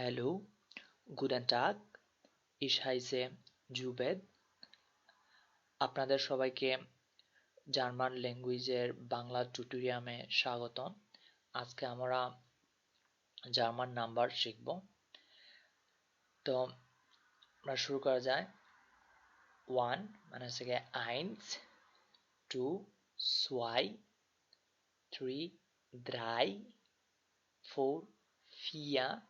Hallo, guten Tag, ich heiße Zubed আপনাদের সবাইকে German ল্যাঙ্গুয়েজের Bangla টিউটোরিয়ামে স্বাগতম। আজকে আমরা জার্মান নাম্বার শিখব। তো আমরা শুরু করা যায়। ওয়ান মানে হচ্ছে গিয়ে আইনস টু সোয়াই থ্রি দ্রাই ফোর ফিয়া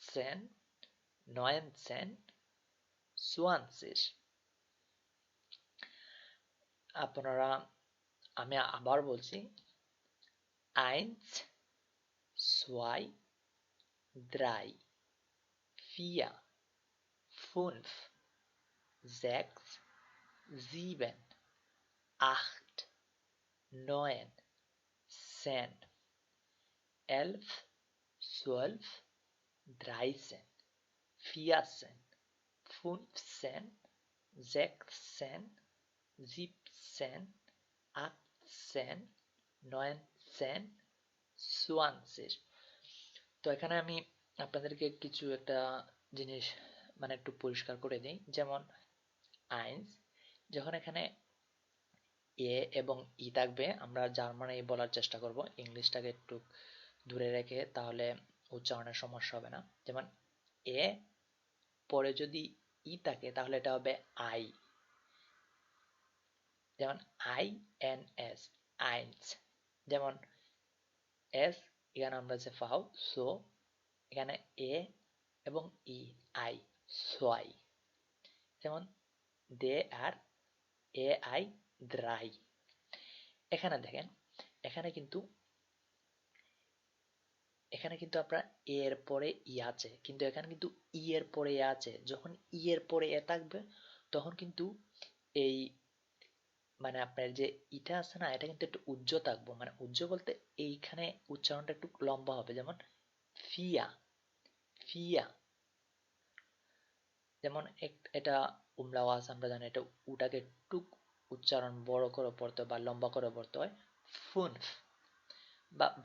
achtzehn, neunzehn, zwanzig আপনারা আমি আবার বলছি eins zwei drei vier fünf sechs sieben acht neun zehn elf zwölf dreizehn vierzehn fünfzehn sechzehn siebzehn achtzehn নয়নসেন সোয়ানসির তো এখানে আমি আপনাদেরকে কিছু একটা জিনিস মানে একটু পরিষ্কার করে দিই। যেমন আইন্স, যখন এখানে এ এবং ই থাকবে, আমরা জার্মানে বলার চেষ্টা করব। ইংলিশটাকে একটু দূরে রেখে, তাহলে উচ্চারণের সমস্যা হবে না। যেমন এ, পরে যদি ই থাকে তাহলে এটা হবে আই। যেমন আই এন এস, আইনস। যেমন এস, এখানে আমরা যে ফাও সো, এখানে এ এবং ই, আই, সোয়াই। যেমন দে আর এ আই, দ্রাই। এখানে দেখেন, এখানে কিন্তু এখানে কিন্তু আপনার এ এর পরে ই আছে, কিন্তু এখানে কিন্তু ই এর পরে এ আছে। যখন ই এর পরে এ থাকবে, তখন কিন্তু এই মানে আপনার যে ইটা আছে না, এটা কিন্তু একটু উজ্জ্ব থাকব। মানে উজ্জ্ব বলতে এইখানে উচ্চারণটা একটু লম্বা হবে। যেমন ফিয়া ফিয়া। যেমন এটা উমলা আওয়াজ আমরা জানি, এটা উটাকে একটু উচ্চারণ বড় করে পড়তে বা লম্বা করে পড়তে হয়। ফুনফ।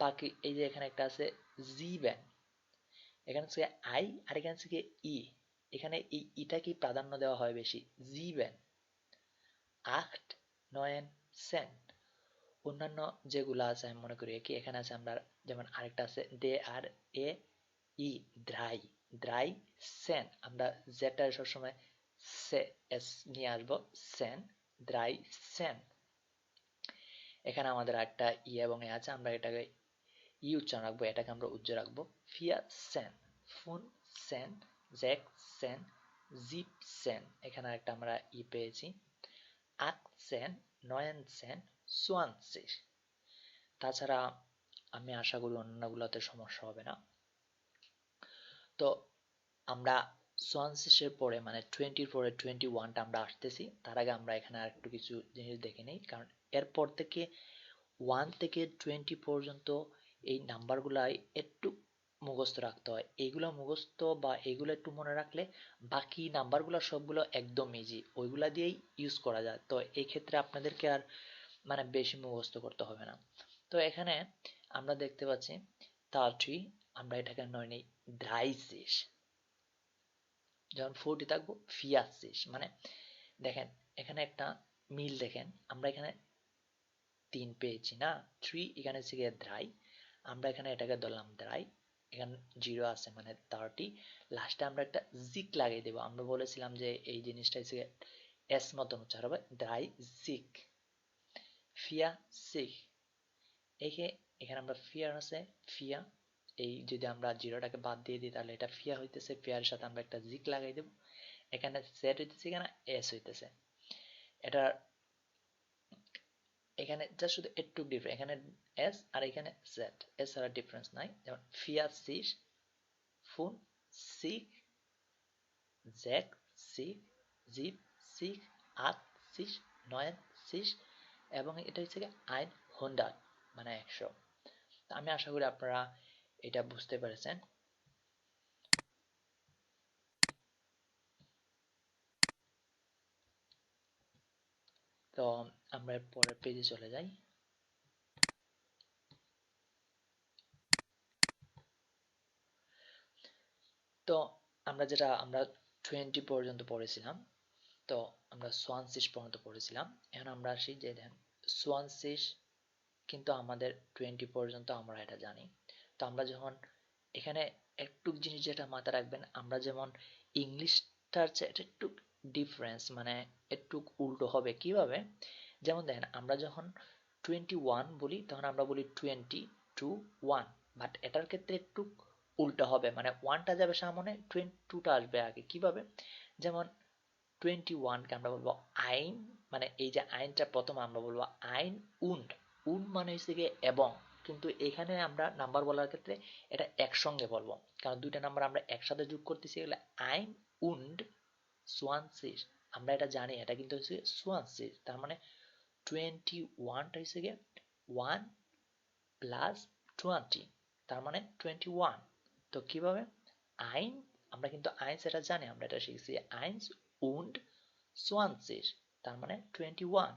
বাকি এই যে এখানে একটা আছে জি জিবেন এখানে হচ্ছে আই আর এখানে হচ্ছে ই এখানে এই ইটাকে প্রাধান্য দেওয়া হয় বেশি? জি জিবেন আট নয়েন সেন, অন্যান্য যেগুলো আছে আমি মনে করি কি এখানে আছে আমরা যেমন আরেকটা আছে, দে আর এ ই, দ্রাই দ্রাই, সেন, আমরা যেটা সবসময় সে, এস নিয়ে আসব, সেন, দ্রাই, সেন। এখানে আমাদের একটা ই এবং এ আছে, আমরা এটাকে ই উচ্চারণ রাখব, এটাকে আমরা উজ্জ্ব রাখব। ফিয়া সেন, ফুন সেন, জ্যাক সেন, জিপ সেন, এখানে একটা আমরা ই পেয়েছি। আটসেন নয়েনসেন সোয়ানসিস তাছাড়া আমি আশা করি অন্যগুলোতে সমস্যা হবে না। তো আমরা সোয়ানসিসের পরে মানে টোয়েন্টির পরে টোয়েন্টি ওয়ানটা আমরা আসতেছি। তার আগে আমরা এখানে আর একটু কিছু জিনিস দেখে নিই, কারণ এরপর থেকে ওয়ান থেকে টোয়েন্টি পর্যন্ত এই নাম্বারগুলাই একটু মুখস্থ রাখতে হয়। এইগুলো মুখস্থ বা এইগুলো একটু মনে রাখলে বাকি নাম্বারগুলো সবগুলো একদম ইজি ওইগুলা দিয়েই ইউজ করা যায়। তো এই ক্ষেত্রে আপনাদেরকে আর মানে বেশি মুখস্থ করতে হবে না। তো এখানে আমরা দেখতে পাচ্ছি থার্টি আমরা এটাকে নয় নিই ড্রাইসিস যখন ফোরটি থাকব ফিয়াসিস মানে দেখেন, এখানে একটা মিল দেখেন, আমরা এখানে তিন পেয়েছি না? থ্রি, এখানে গিয়ে দ্রাই। আমরা এখানে এটাকে ধরলাম দ্রাই। এখানে জিরো আছে মানে থার্টি। লাস্টে আমরা একটা জিক লাগিয়ে দেবো। আমরা বলেছিলাম যে এই জিনিসটা হচ্ছে এস মতন উচ্চার হবে দ্রাই জিক। ফিয়া সিক। একে, এখানে আমরা ফিয়ার আছে, ফিয়া এই যদি আমরা জিরোটাকে বাদ দিয়ে দিই, তাহলে এটা ফিয়া হইতেছে ফিয়ার সাথে আমরা একটা জিক লাগাই দেব। এখানে সেট হইতেছে এখানে এস হইতেছে। এটার এখানে জাস্ট শুধু একটু ডিফারেন্ট এখানে এস আর এখানে জেড এস ছাড়া ডিফারেন্স নাই। যেমন ফিয়া সিস ফুন সিক জেক সিক জিপ সিক আট সিস নয় সিস এবং এটা হচ্ছে আইন হন্ডার মানে একশো। আমি আশা করি আপনারা এটা বুঝতে পেরেছেন? তো আমরা পরের পেজে চলে যাই। তো আমরা যেটা, আমরা টোয়েন্টি পর্যন্ত পড়েছিলাম, তো আমরা সোয়ানসিস পর্যন্ত পড়েছিলাম। এখন আমরা আসি যে দেখেন সোয়ানসিস কিন্তু আমাদের টোয়েন্টি পর্যন্ত আমরা এটা জানি। তো আমরা যখন এখানে একটু জিনিস যেটা মাথা রাখবেন, আমরা যেমন ইংলিশটার চেয়ে একটু ডিফারেন্স মানে একটু উল্টো হবে। কীভাবে? যেমন দেখেন, আমরা যখন টোয়েন্টি ওয়ান বলি, তখন আমরা বলি টোয়েন্টি টু ওয়ান বাট এটার ক্ষেত্রে একটু উল্টো হবে। মানে ওয়ানটা যাবে সামনে টোয়েন্টি টুটা আসবে আগে। কীভাবে? যেমন টোয়েন্টি ওয়ানকে আমরা বলব আইন মানে এই যে আইনটা প্রথম আমরা বলব আইন, উন্ড। উন মানে হচ্ছে গিয়ে এবং। কিন্তু এখানে আমরা নাম্বার বলার ক্ষেত্রে এটা একসঙ্গে বলব। কারণ দুইটা নাম্বার আমরা একসাথে যোগ করতেছি, এগুলো আইন উন্ড সোয়ানসিস আমরা এটা জানি, এটা কিন্তু হচ্ছে সোয়ানসিস তার মানে টোয়েন্টি ওয়ানটা হচ্ছে গিয়ে ওয়ান প্লাস টোয়েন্টি তার মানে টোয়েন্টি ওয়ান তো কীভাবে? আইন আমরা কিন্তু আইন সেটা জানি, আমরা এটা শিখছি। আইনস উন্ড সোয়ানসিস তার মানে টোয়েন্টি ওয়ান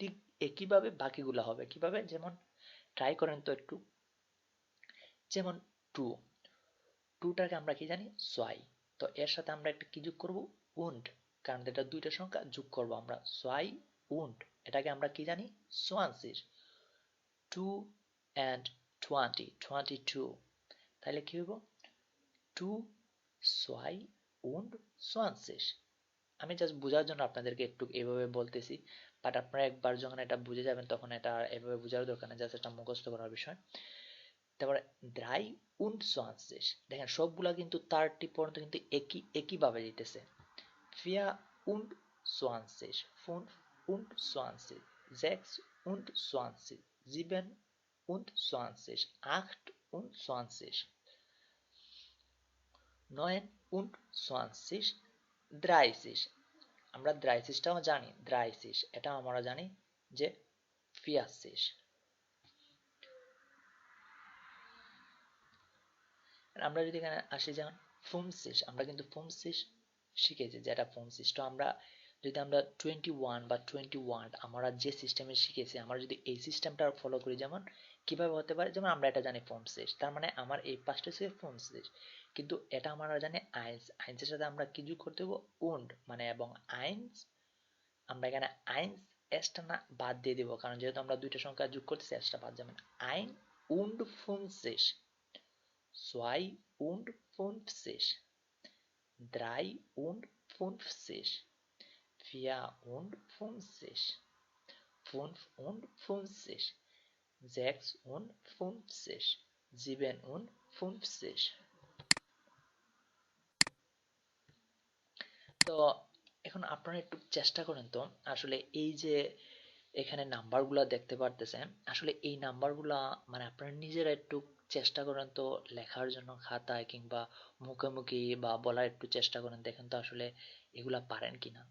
ঠিক একইভাবে বাকিগুলো হবে? কীভাবে? যেমন ট্রাই করেন তো একটু। যেমন টু। টুটাকে আমরা কি জানি? সোয়াই। তো এর সাথে আমরা একটা কি যোগ করব? উন্ড। কারণ এটা দুইটা সংখ্যা যোগ করব আমরা। সোয়াই, উন্ড। এটাকে আমরা কি জানি? সোয়ানসিস two and twenty. Twenty two. তাহলে কি হইব? টু, সোয়াই, উন্ড সোয়ানসিস আমি জাস্ট বোঝার জন্য আপনাদেরকে একটু এভাবে বলতেছি বাট আপনারা একবার যখন এটা বুঝে যাবেন তখন এটা এভাবে বোঝার দরকার নেই জাস্ট এটা মুখস্থ করার বিষয়। তারপরে ড্রাই উন্ড সোয়ানসিস দেখেন সবগুলা কিন্তু থার্টি পর্যন্ত কিন্তু একই একইভাবে দিতেছে ফিয়া উন্ড সোয়ানসিস ফুন und zwanzig, sechs und zwanzig, sieben und zwanzig, acht und zwanzig, neun und zwanzig, dreißig আমরা দ্রাইসিসটাও জানি দ্রাইসিস এটা আমরা জানি যে ফিয়াসিস আমরা যদি এখানে আসি যেমন ফুমসিস আমরা কিন্তু ফুমসিস শিখেছি যেটা তো আমরা যদি আমরা টোয়েন্টি ওয়ান বা টোয়েন্টি ওয়ান আমরা যে সিস্টেমে শিখেছি, আমরা যদি এই সিস্টেমটা ফলো করি, যেমন কীভাবে হতে পারে? যেমন আমরা এটা জানি ফর্ম শেষ তার মানে আমার এই পাঁচটা হচ্ছে ফর্ম শেষ কিন্তু এটা আমরা জানি আইনস আইনসের সাথে আমরা কি যোগ করতে দেবো উন্ড মানে এবং আইনস আমরা এখানে আইনস এসটা না বাদ দিয়ে দিব কারণ যেহেতু আমরা দুইটা সংখ্যা যোগ করতেছি এসটা বাদ যাবে আইন উন্ড ফুনসেস সোয়াই উন্ড ফুনসেস দ্রাই উন্ড ফুনসেস vier und fünfzig, fünf und fünfzig, sechs und fünfzig, sieben und fünfzig. তো এখন আপনারা একটু চেষ্টা করেন তো, আসলে এই যে এখানে নাম্বারগুলো দেখতে পারতেছেন, আসলে এই নাম্বারগুলা মানে আপনারা নিজেরা একটু চেষ্টা করেন তো লেখার জন্য খাতায় কিংবা মুখোমুখি বা বলার একটু চেষ্টা করেন, দেখেন তো আসলে এগুলা পারেন কিনা।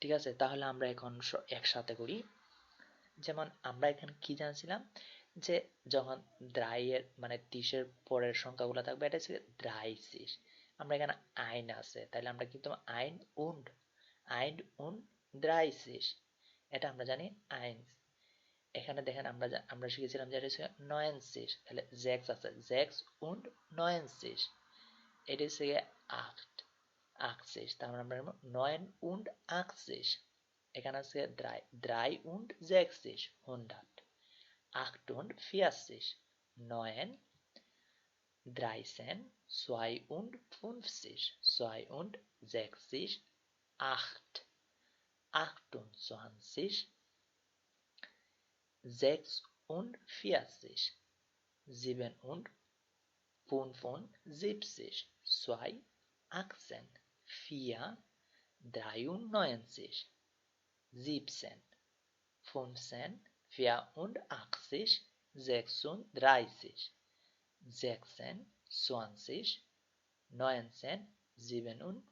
ঠিক আছে, তাহলে আমরা এখন একসাথে করি। যেমন আমরা এখানে কি জানছিলাম যে যখন দ্রাইয়ের মানে তিসের পরের সংখ্যাগুলো থাকবে, এটা হচ্ছে দ্রাইসিস আমরা এখানে আইন আছে তাহলে আমরা কিন্তু আইন উন্ড, আইন উন দ্রাইসিস এটা আমরা জানি আইন। এখানে দেখেন আমরা আমরা শিখেছিলাম যে এটা হচ্ছে নয়েনসিস তাহলে জ্যাক্স আছে। জ্যাক্স উন্ড নয়েনসিস এটা হচ্ছে আট achtzig তার মানে আমরা neun und achtzig এখানে আছে drei drei und sechzig hundert achtundvierzig neun dreizehn zweiundfünfzig, zweiundsechzig, acht, achtundzwanzig, sechsundvierzig, siebenundfünfundsiebzig, zwei, achtzehn, vier, dreiundneunzig, siebzehn, fünfzehn, vierundachtzig, sechsunddreißig, sechzehn, 20, 1957.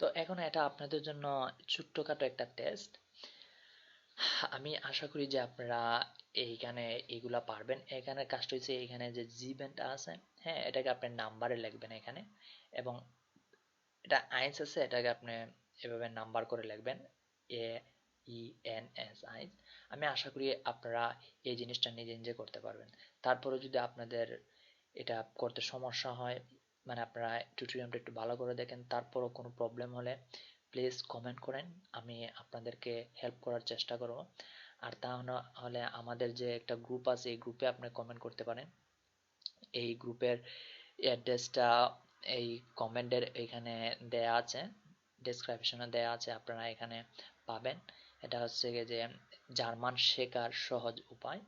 তো এখন এটা আপনাদের জন্য ছোট্টখাটো একটা টেস্ট আমি আশা করি যে আপনারা এইখানে এগুলা পারবেন এখানে কাজটা হচ্ছে এখানে যে জিভেন্ট আছে হ্যাঁ এটাকে আপনার নাম্বারে লিখবেন এখানে এবং এটা আইন্স আছে, এটাকে আপনি এভাবে নাম্বার করে লিখবেন এ ই এন এস আইন্স আমি আশা করি আপনারা এই জিনিসটা নিজে নিজে করতে পারবেন। তারপরে যদি আপনাদের এটা করতে সমস্যা হয় মানে আপনারা টিউটোরিয়ালটা একটু ভালো করে দেখেন, তারপরও কোনো প্রবলেম হলে প্লিজ কমেন্ট করেন, আমি আপনাদেরকে হেল্প করার চেষ্টা করব। আর তা হলে আমাদের যে একটা গ্রুপ আছে, এই গ্রুপে আপনি কমেন্ট করতে পারেন। এই গ্রুপের অ্যাড্রেসটা এই কমেন্টের এখানে দেয়া আছে ডেসক্রিপশনে দেয়া আছে, আপনারা এখানে পাবেন। এটা হচ্ছে যে জার্মান শেখার সহজ উপায়।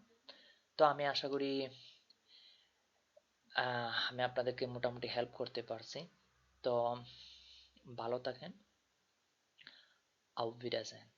তো আমি আশা করি আমি আপনাদেরকে মোটামুটি হেল্প করতে পারছি। তো ভালো থাকেন। auf Wiedersehen